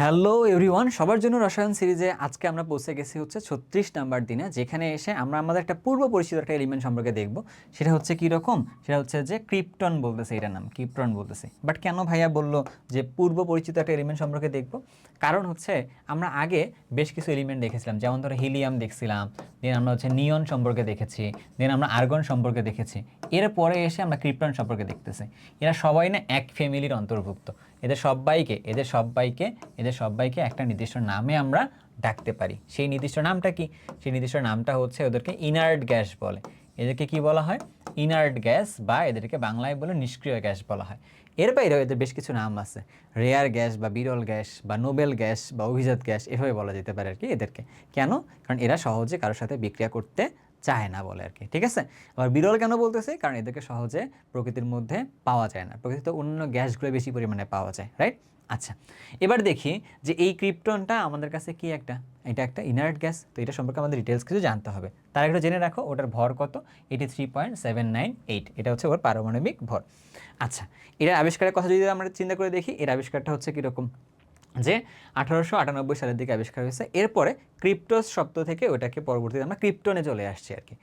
Hello everyone সবার জন্য রসায়ন সিরিজে আজকে আমরা পৌঁছে গেছি হচ্ছে ছত্রিশ নাম্বার দিনে, যেখানে এসে আমরা আমাদের একটা পূর্ব পরিচিত একটা এলিমেন্ট সম্পর্কে দেখব। সেটা হচ্ছে কী রকম? সেটা হচ্ছে যে ক্রিপ্টন বলতেছে এটার নাম, ক্রিপ্টন বলতেছে। বাট কেন ভাইয়া বলল যে পূর্ব পরিচিত একটা এলিমেন্ট সম্পর্কে দেখব? কারণ হচ্ছে আমরা আগে বেশ কিছু এলিমেন্ট দেখেছিলাম, যেমন ধরো হিলিয়াম দেখছিলাম দেন আমরা হচ্ছে নিয়ন সম্পর্কে দেখেছি দেন আমরা আর্গন সম্পর্কে দেখেছি। এরপরে এসে আমরা ক্রিপ্টন সম্পর্কে দেখতেছি। এরা সবাই না এক ফ্যামিলির অন্তর্ভুক্ত। এদের সবাইকে এদের সবাইকে এদের সবাইকে একটা নির্দিষ্ট নামে আমরা ডাকতে পারি। সেই নির্দিষ্ট নামটা কি? সেই নির্দিষ্ট নামটা হচ্ছে ওদেরকে ইনার্ট গ্যাস বলে। এদেরকে কি বলা হয়? ইনার্ট গ্যাস বা এদেরকে বাংলায় বলে নিষ্ক্রিয় গ্যাস বলা হয়। এর বাইরেও এদের বেশ কিছু নাম আছে। রেয়ার গ্যাস বা বিরল গ্যাস বা নোবেল গ্যাস বা অভিজাত গ্যাস এভাবে বলা যেতে পারে আর কি এদেরকে। কেন? কারণ এরা সহজে কারোর সাথে বিক্রিয়া করতে চায় না বলে আর কি, ঠিক আছে? আবার বিরল কেন বলতেছে? কারণ এদেরকে সহজে প্রকৃতির মধ্যে পাওয়া যায় না। প্রকৃতিতে অন্য গ্যাসগুলো বেশি পরিমাণে পাওয়া যায় রাইট আচ্ছা এবার দেখি যে এই ক্রিপ্টনটা আমাদের কাছে কি একটা? এটা একটা ইনার্ট গ্যাস তো এটা সম্পর্কে আমাদের ডিটেলস কিছু জানতে হবে। তার একটা জেনে রাখো, ওটার ভর কত? এটি three point seven nine eight এটা হচ্ছে ওর পারমাণবিক ভর। আচ্ছা এর আবিষ্কারের কথা যদি আমরা চিন্তা করে দেখি, এর আবিষ্কারটা হচ্ছে কীরকম? যে আঠারোশো আটানব্বই সালের দিকে আবিষ্কার হয়েছে, এরপরে ক্রিপ্টোস শব্দ থেকে ওটাকে পরবর্তীতে আমরা ক্রিপ্টনে চলে আসছি আর কি।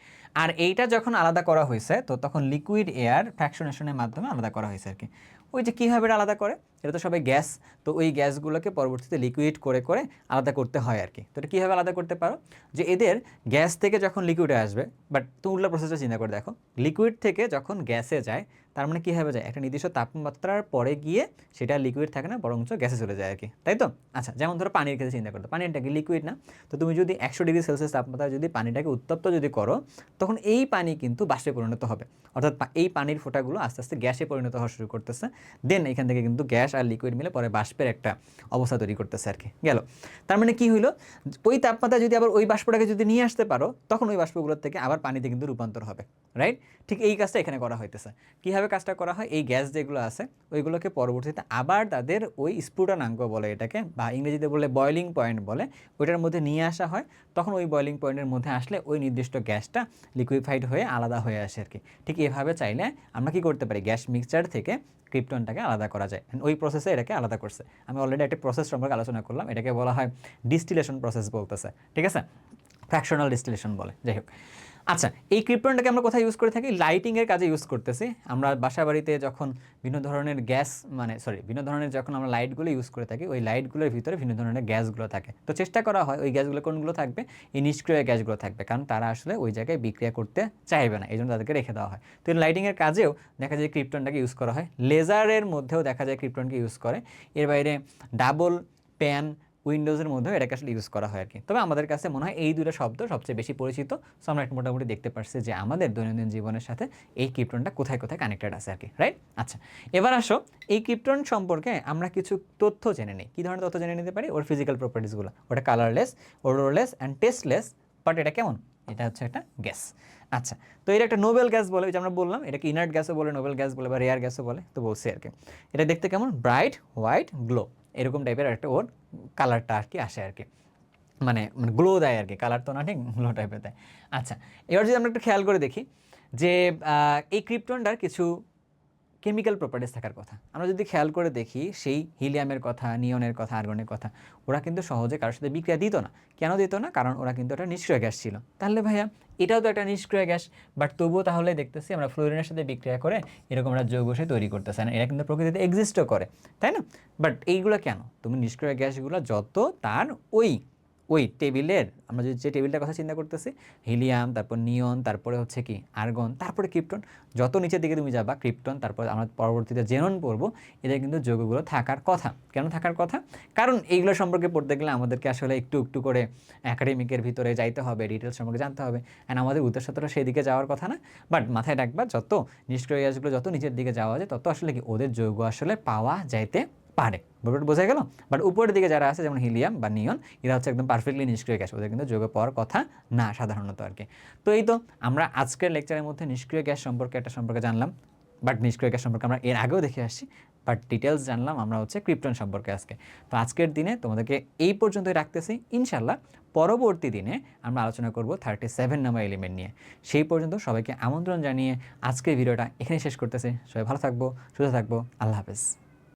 আর এইটা যখন আলাদা করা হয়েছে, তো তখন লিকুইড এয়ার ফ্র্যাকশনেশনের মাধ্যমে আলাদা করা হয়েছে আর কি। ওই যে কীভাবে আলাদা করে? এটা তো সবাই গ্যাস। তো ওই গ্যাসগুলোকে পরবর্তীতে লিকুইড করে করে আলাদা করতে হয় আর কি। তো এটা কীভাবে আলাদা করতে পারো? যে এদের গ্যাস থেকে যখন লিকুইডে আসবে, বাট তুমি উল্টা প্রসেসটা চিন্তা করে দেখো, লিকুইড থেকে যখন গ্যাসে যায়, তার মানে কীভাবে যায়? একটা নির্দিষ্ট তাপমাত্রার পরে গিয়ে সেটা লিকুইড থাকে না, বরঞ্চ গ্যাসে চলে যায় আর কি। তাই তো? আচ্ছা যেমন ধরো পানির ক্ষেত্রে চিন্তা করতো পানিটা কি লিকুইড না? তো তুমি যদি একশো ডিগ্রি সেলসিয়াস তাপমাত্রায় যদি পানিটাকে উত্তপ্ত যদি করো, তখন এই পানি কিন্তু বাষ্পে পরিণত হবে। অর্থাৎ এই পানির ফোঁটাগুলো আস্তে আস্তে গ্যাসে পরিণত হওয়া শুরু করতেছে। দেন এখান থেকে কিন্তু গ্যাস আর লিকুইড মিলে পরে বাষ্পের একটা অবস্থা তৈরি করতেছে আর কি। গেল। তার মানে কি হইল? ওই তাপমাত্রা যদি আবার ওই বাষ্পটাকে যদি নিয়ে আসতে পারো, তখন ওই বাষ্পগুলোর থেকে আবার পানিতে কিন্তু রূপান্তর হবে। রাইট ঠিক এই কাজটা এখানে করা হইতেছে। কীভাবে কাজটা করা হয়? এই গ্যাস যেগুলো আছে, ওইগুলোকে পরবর্তীতে আবার তাদের ওই স্ফুটনাঙ্ক বলে এটাকে, বা ইংরেজিতে বলে বয়লিং পয়েন্ট বলে, ওইটার মধ্যে নিয়ে আসা হয়, তখন ওই বয়লিং পয়েন্টের মধ্যে আসলে ওই নির্দিষ্ট গ্যাসটা লিকুইফাইড হয়ে আলাদা হয়ে আসে আর কি ঠিক এভাবে চাইলে আমরা কি করতে পারি? গ্যাস মিক্সচার থেকে ক্রিপ্টনটাকে আলাদা করা যায়। ওই প্রসেসে এটাকে আলাদা করছে। আমি অলরেডি একটা প্রসেস সম্পর্কে আলোচনা করলাম। এটাকে বলা হয় ডিস্টিলেশন প্রসেস বলতেছে। ঠিক আছে? ফ্র্যাকশনাল ডিস্টিলেশন বলে। যাই হোক। আচ্ছা এই ক্রিপ্টনটাকে আমরা কোথায় ইউজ করে থাকি? লাইটিংয়ের কাজে ইউজ করতেছি। আমরা বাসা বাড়িতে যখন বিভিন্ন ধরনের গ্যাস মানে সরি বিভিন্ন ধরনের যখন আমরা লাইটগুলো ইউজ করে থাকি, ওই লাইটগুলোর ভিতরে বিভিন্ন ধরনের গ্যাসগুলো থাকে। তো চেষ্টা করা হয়, ওই গ্যাসগুলো কোনগুলো থাকবে? এই নিষ্ক্রিয় গ্যাসগুলো থাকবে, কারণ তারা আসলে ওই জায়গায় বিক্রিয়া করতে চাইবে না এই জন্য তাদেরকে রেখে দেওয়া হয়। তো লাইটিংয়ের কাজেও দেখা যায় ক্রিপ্টনটাকে ইউজ করা হয়। লেজারের মধ্যেও দেখা যায় ক্রিপ্টনকে ইউজ করে। এর বাইরে ডাবল প্যান উইন্ডোজের মধ্যেও এটাকে আসলে ইউজ করা হয় আর কি তবে আমাদের কাছে মনে হয় এই দুটো শব্দ সবচেয়ে বেশি পরিচিত। সো আমরা একটা মোটামুটি দেখতে পারছি যে আমাদের দৈনন্দিন জীবনের সাথে এই ক্রিপ্টনটা কোথায় কোথায় কানেক্টেড আছে আর কি রাইট আচ্ছা এবার আসো, এই ক্রিপ্টন সম্পর্কে আমরা কিছু তথ্য জেনে নিই। কী ধরনের তথ্য জেনে নিতে পারি? ওর ফিজিক্যাল প্রপার্টিসগুলো ওটা colourless odourless and tasteless but এটা কেমন? এটা হচ্ছে একটা গ্যাস আচ্ছা তো এটা একটা নোবেল গ্যাস বলে যে আমরা বললাম, এটাকে ইনার্ট গ্যাসও বলে নোবেল গ্যাস বলে বা রেয়ার গ্যাসও বলে, তো বলছি আর কি এটা দেখতে কেমন? ব্রাইট হোয়াইট গ্লো এরকম টাইপের একটা ওর কালারটা আর কি আসে আর কি মানে মানে গ্লো দেয় আর কি কালার তো না ঠিক গ্লো টাইপের দেয়। আচ্ছা এবার যদি আমরা একটু খেয়াল করে দেখি যে এই ক্রিপ্টনটার কিছু কেমিক্যাল প্রপার্টিস থাকার কথা। আমরা যদি খেয়াল করে দেখি, সেই হিলিয়ামের কথা নিয়নের কথা আর্গনের কথা, ওরা কিন্তু সহজে কারোর সাথে বিক্রিয়া দিত না। কেন দিত না? কারণ ওরা কিন্তু একটা নিষ্ক্রিয় গ্যাস ছিল। তাহলে ভাইয়া, এটাও তো একটা নিষ্ক্রিয় গ্যাস বাট তবুও তাহলে দেখতেছি আমরা ফ্লোরিনের সাথে বিক্রিয়া করে এরকম একটা যৌগ সে তৈরি করতেছে না। এরা কিন্তু প্রকৃতিতে এক্সিস্টও করে, তাই না? বাট এইগুলো কেন? তুমি নিষ্ক্রিয় গ্যাসগুলো যত তার ওই ওই টেবিলের, আমরা যদি যে টেবিলটার কথা চিন্তা করতেছি, হিলিয়াম, তারপর নিয়ন, তারপরে হচ্ছে কি, আর্গন, তারপরে ক্রিপ্টন, যত নিচের দিকে তুমি যাবা, ক্রিপ্টন, তারপর আমরা পরবর্তীতে জেনন পড়ব, এদের কিন্তু যৌগগুলো থাকার কথা। কেন থাকার কথা? কারণ এইগুলো সম্পর্কে পড়তে গেলে আমাদেরকে আসলে একটু একটু করে অ্যাকাডেমিকের ভিতরে যাইতে হবে ডিটেলস সম্পর্কে জানতে হবে। অ্যান্ড আমাদের উদ্দেশ্য তো সেই দিকে যাওয়ার কথা না। বাট মাথায় রাখবা, যত নিষ্ক্রিয় গ্যাসগুলো যত নিচের দিকে যাওয়া যায়, তত আসলে কি ওদের যৌগ আসলে পাওয়া যাইতে পারে। ব্যাপারটা বোঝা গেল? বাট উপরের দিকে যারা আছে, যেমন হিলিয়াম বা নিয়ন, এরা হচ্ছে একদম পারফেক্টলি নিষ্ক্রিয় গ্যাস, ওদের কিন্তু যোগে পাওয়ার কথা না, সাধারণত আর কি। তো এই তো আমরা আজকের লেকচারের মধ্যে নিষ্ক্রিয় গ্যাস সম্পর্কে, একটা সম্পর্কে জানলাম। বাট নিষ্ক্রিয় গ্যাস সম্পর্কে আমরা এর আগেও দেখে আসছি। বাট ডিটেলস জানলাম, আমরা হচ্ছে ক্রিপ্টন সম্পর্কে আজকে। তো আজকের দিনে তোমাদেরকে এই পর্যন্তই রাখতেছি। ইনশাল্লাহ পরবর্তী দিনে আমরা আলোচনা করব থার্টি সেভেন নাম্বার এলিমেন্ট নিয়ে। সেই পর্যন্ত সবাইকে আমন্ত্রণ জানিয়ে আজকের ভিডিওটা এখানে শেষ করতেছে। সবাই ভালো থাকব, সুস্থ থাকব। আল্লাহ হাফেজ।